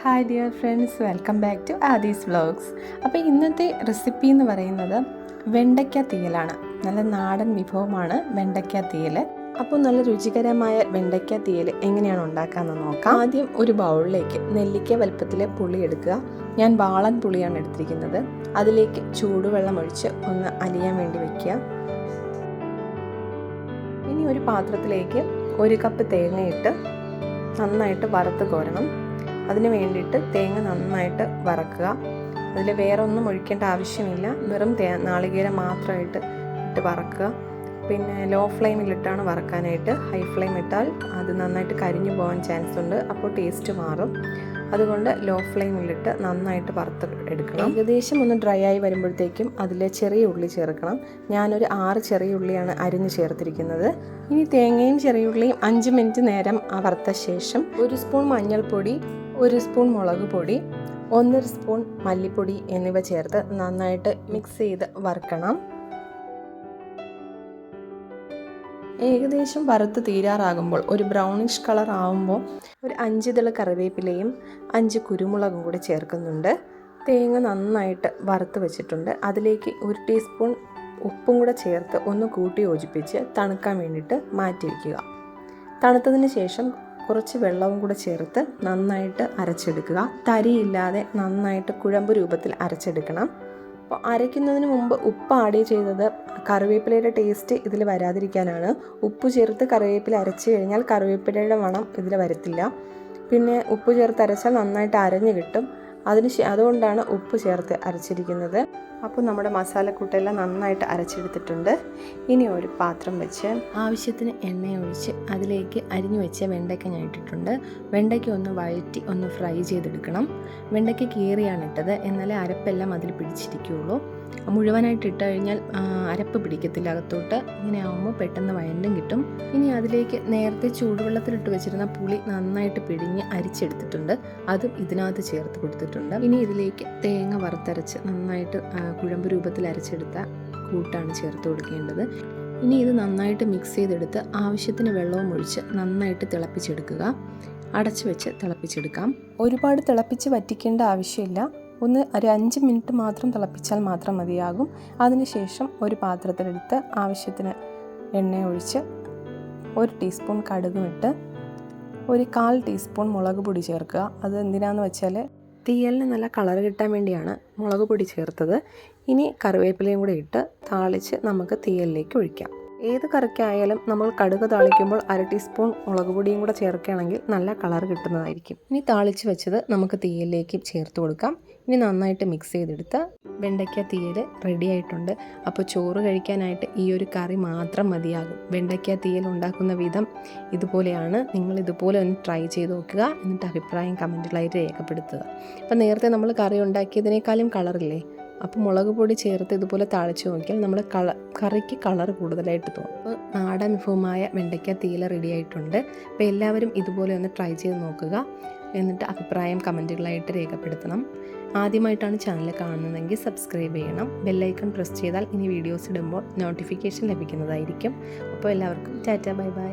Hi dear friends welcome back to Aadi's vlogs അപ്പോൾ ഇന്നത്തെ recipe എന്ന് പറയുന്നത് വെണ്ടയ്ക്ക തീയലാണ്. നല്ല നാടൻ വിഭവമാണ് വെണ്ടയ്ക്ക തീയൽ അപ്പോൾ നല്ല രുചികരമായ വെണ്ടയ്ക്ക തീയൽ എങ്ങനെയാണ് ഉണ്ടാക്കാമെന്ന് നോക്കാം. ആദ്യം ഒരു ബൗളിലേക്ക് നെല്ലിക്ക വലുപ്പത്തിലെ പുളി എടുക്കുക. ഞാൻ വാളൻ പുളിയാണ് എടുത്തിരിക്കുന്നത്. അതിലേക്ക് ചൂടുവെള്ളം ഒഴിച്ച് ഒന്ന് അലിയാൻ വേണ്ടി വയ്ക്കുക ഇനി ഒരു പാത്രത്തിലേക്ക് ഒരു കപ്പ് തേങ്ങയിട്ട് നന്നായിട്ട് വറുത്ത് കോരണം. അതിന് വേണ്ടിയിട്ട് തേങ്ങ നന്നായിട്ട് വറക്കുക. അതിൽ വേറെ ഒന്നും ഒഴിക്കേണ്ട ആവശ്യമില്ല. വെറും തേ നാളികേരം മാത്രമായിട്ട് ഇട്ട് വറക്കുക. പിന്നെ ലോ ഫ്ലെയിമിലിട്ടാണ് വറക്കാനായിട്ട്. ഹൈ ഫ്ലെയിം ഇട്ടാൽ അത് നന്നായിട്ട് കരിഞ്ഞു പോകാൻ ചാൻസ് ഉണ്ട്. അപ്പോൾ ടേസ്റ്റ് മാറും. അതുകൊണ്ട് ലോ ഫ്ലെയിമിലിട്ട് നന്നായിട്ട് വറുത്ത് എടുക്കണം. ഏകദേശം ഒന്ന് ഡ്രൈ ആയി വരുമ്പോഴത്തേക്കും അതിൽ ചെറിയ ഉള്ളി ചേർക്കണം. ഞാനൊരു ആറ് ചെറിയ ഉള്ളിയാണ് അരിഞ്ഞ് ചേർത്തിരിക്കുന്നത്. ഇനി തേങ്ങയും ചെറിയ ഉള്ളിയും അഞ്ച് മിനിറ്റ് നേരം വറുത്ത ശേഷം ഒരു സ്പൂൺ മഞ്ഞൾപ്പൊടി ഒരു സ്പൂൺ മുളക് പൊടി ഒന്നര സ്പൂൺ മല്ലിപ്പൊടി എന്നിവ ചേർത്ത് നന്നായിട്ട് മിക്സ് ചെയ്ത് വറുക്കണം. ഏകദേശം വറുത്ത് തീരാറാകുമ്പോൾ ഒരു ബ്രൗണിഷ് കളർ ആകുമ്പോൾ ഒരു അഞ്ച് തിള കറിവേപ്പിലയും അഞ്ച് കുരുമുളകും കൂടി ചേർക്കുന്നുണ്ട്. തേങ്ങ നന്നായിട്ട് വറുത്ത് വെച്ചിട്ടുണ്ട്. അതിലേക്ക് ഒരു ടീസ്പൂൺ ഉപ്പും കൂടെ ചേർത്ത് ഒന്ന് കൂട്ടി യോജിപ്പിച്ച് തണുക്കാൻ വേണ്ടിയിട്ട് മാറ്റി വയ്ക്കുക തണുത്തതിന് ശേഷം കുറച്ച് വെള്ളവും കൂടെ ചേർത്ത് നന്നായിട്ട് അരച്ചെടുക്കുക. തരിയില്ലാതെ നന്നായിട്ട് കുഴമ്പ് രൂപത്തിൽ അരച്ചെടുക്കണം. അപ്പോൾ അരയ്ക്കുന്നതിന് മുമ്പ് ഉപ്പ് ആഡ് ചെയ്തത് കറിവേപ്പിലയുടെ ടേസ്റ്റ് ഇതിൽ വരാതിരിക്കാനാണ്. ഉപ്പ് ചേർത്ത് കറിവേപ്പില അരച്ച് കഴിഞ്ഞാൽ കറിവേപ്പിലയുടെ മണം ഇതിൽ വരത്തില്ല. പിന്നെ ഉപ്പ് ചേർത്ത് അരച്ചാൽ നന്നായിട്ട് അരഞ്ഞു കിട്ടും. അതിന് അതുകൊണ്ടാണ് ഉപ്പ് ചേർത്ത് അരച്ചിരിക്കുന്നത്. അപ്പോൾ നമ്മുടെ മസാലക്കൂട്ടെല്ലാം നന്നായിട്ട് അരച്ചെടുത്തിട്ടുണ്ട്. ഇനി ഒരു പാത്രം വെച്ച് ആവശ്യത്തിന് എണ്ണ ഒഴിച്ച് അതിലേക്ക് അരിഞ്ഞു വെച്ച വെണ്ടയ്ക്ക ഞാൻ ഇട്ടിട്ടുണ്ട്. വെണ്ടയ്ക്ക ഒന്ന് വഴറ്റി ഒന്ന് ഫ്രൈ ചെയ്തെടുക്കണം. വെണ്ടയ്ക്ക കീറിയാണ് ഇട്ടത്. എന്നാലേ അരപ്പെല്ലാം അതിൽ പിടിച്ചിരിക്കുകയുള്ളൂ മുഴുവനായിട്ട് ഇട്ട് കഴിഞ്ഞാൽ അരപ്പ് പിടിക്കത്തില്ല അകത്തോട്ട്. ഇങ്ങനെ ആകുമ്പോൾ പെട്ടെന്ന് വയണ്ടും കിട്ടും. ഇനി അതിലേക്ക് നേരത്തെ ചൂടുവെള്ളത്തിലിട്ട് വെച്ചിരുന്ന പുളി നന്നായിട്ട് പിഴിഞ്ഞ് അരിച്ചെടുത്തിട്ടുണ്ട്. അതും ഇതിനകത്ത് ചേർത്ത് കൊടുത്തിട്ടുണ്ട്. ഇനി ഇതിലേക്ക് തേങ്ങ വറുത്തരച്ച് നന്നായിട്ട് കുഴമ്പ് രൂപത്തിൽ അരച്ചെടുത്ത കൂട്ടാണ് ചേർത്ത് കൊടുക്കേണ്ടത്. ഇനി ഇത് നന്നായിട്ട് മിക്സ് ചെയ്തെടുത്ത് ആവശ്യത്തിന് വെള്ളവും ഒഴിച്ച് നന്നായിട്ട് തിളപ്പിച്ചെടുക്കുക. അടച്ചു വെച്ച് തിളപ്പിച്ചെടുക്കാം. ഒരുപാട് തിളപ്പിച്ച് വറ്റിക്കേണ്ട ആവശ്യമില്ല. ഒന്ന് ഒരു അഞ്ച് മിനിറ്റ് മാത്രം തിളപ്പിച്ചാൽ മാത്രം മതിയാകും. അതിനുശേഷം ഒരു പാത്രത്തിലെടുത്ത് ആവശ്യത്തിന് എണ്ണ ഒഴിച്ച് ഒരു ടീസ്പൂൺ കടുകും ഇട്ട് ഒരു കാൽ ടീസ്പൂൺ മുളക് പൊടി ചേർക്കുക. അത് എന്തിനാന്ന് വെച്ചാൽ തീയലിന് നല്ല കളർ കിട്ടാൻ വേണ്ടിയാണ് മുളക് പൊടി ചേർത്തത്. ഇനി കറിവേപ്പിലയും കൂടി ഇട്ട് താളിച്ച് നമുക്ക് തീയലിലേക്ക് ഒഴിക്കാം. ഏത് കറിക്കായാലും നമ്മൾ കടുക് താളിക്കുമ്പോൾ അര ടീസ്പൂൺ മുളക് പൊടിയും കൂടെ ചേർക്കുകയാണെങ്കിൽ നല്ല കളർ കിട്ടുന്നതായിരിക്കും. ഇനി താളിച്ച് വെച്ചത് നമുക്ക് തീയലിലേക്ക് ചേർത്ത് കൊടുക്കാം. ഇനി നന്നായിട്ട് മിക്സ് ചെയ്തെടുത്ത് വെണ്ടയ്ക്ക തീയൽ റെഡി ആയിട്ടുണ്ട്. അപ്പോൾ ചോറ് കഴിക്കാനായിട്ട് ഈ ഒരു കറി മാത്രം മതിയാകും. വെണ്ടയ്ക്ക തീയൽ ഉണ്ടാക്കുന്ന വിധം ഇതുപോലെയാണ്. നിങ്ങൾ ഇതുപോലെ ഒന്ന് ട്രൈ ചെയ്ത് നോക്കുക. എന്നിട്ട് അഭിപ്രായം കമന്റിലായിട്ട് രേഖപ്പെടുത്തുക. അപ്പോൾ നേരത്തെ നമ്മൾ കറി ഉണ്ടാക്കിയതിനേക്കാളും കളറില്ലേ അപ്പോൾ മുളക് പൊടി ചേർത്ത് ഇതുപോലെ താളിച്ച് നോക്കിയാൽ നമ്മൾ കള കറിക്ക് കളർ കൂടുതലായിട്ട് തോന്നും. അപ്പോൾ നാടൻ വിഭവമായ വെണ്ടയ്ക്ക തീല റെഡി ആയിട്ടുണ്ട്. അപ്പോൾ എല്ലാവരും ഇതുപോലെ ഒന്ന് ട്രൈ ചെയ്ത് നോക്കുക. എന്നിട്ട് അഭിപ്രായം കമന്റുകളായിട്ട് രേഖപ്പെടുത്തണം. ആദ്യമായിട്ടാണ് ചാനൽ കാണുന്നതെങ്കിൽ സബ്സ്ക്രൈബ് ചെയ്യണം. ബെല്ലൈക്കൺ പ്രസ് ചെയ്താൽ ഇനി വീഡിയോസ് ഇടുമ്പോൾ നോട്ടിഫിക്കേഷൻ ലഭിക്കുന്നതായിരിക്കും. അപ്പോൾ എല്ലാവർക്കും ടാറ്റ ബൈ ബൈ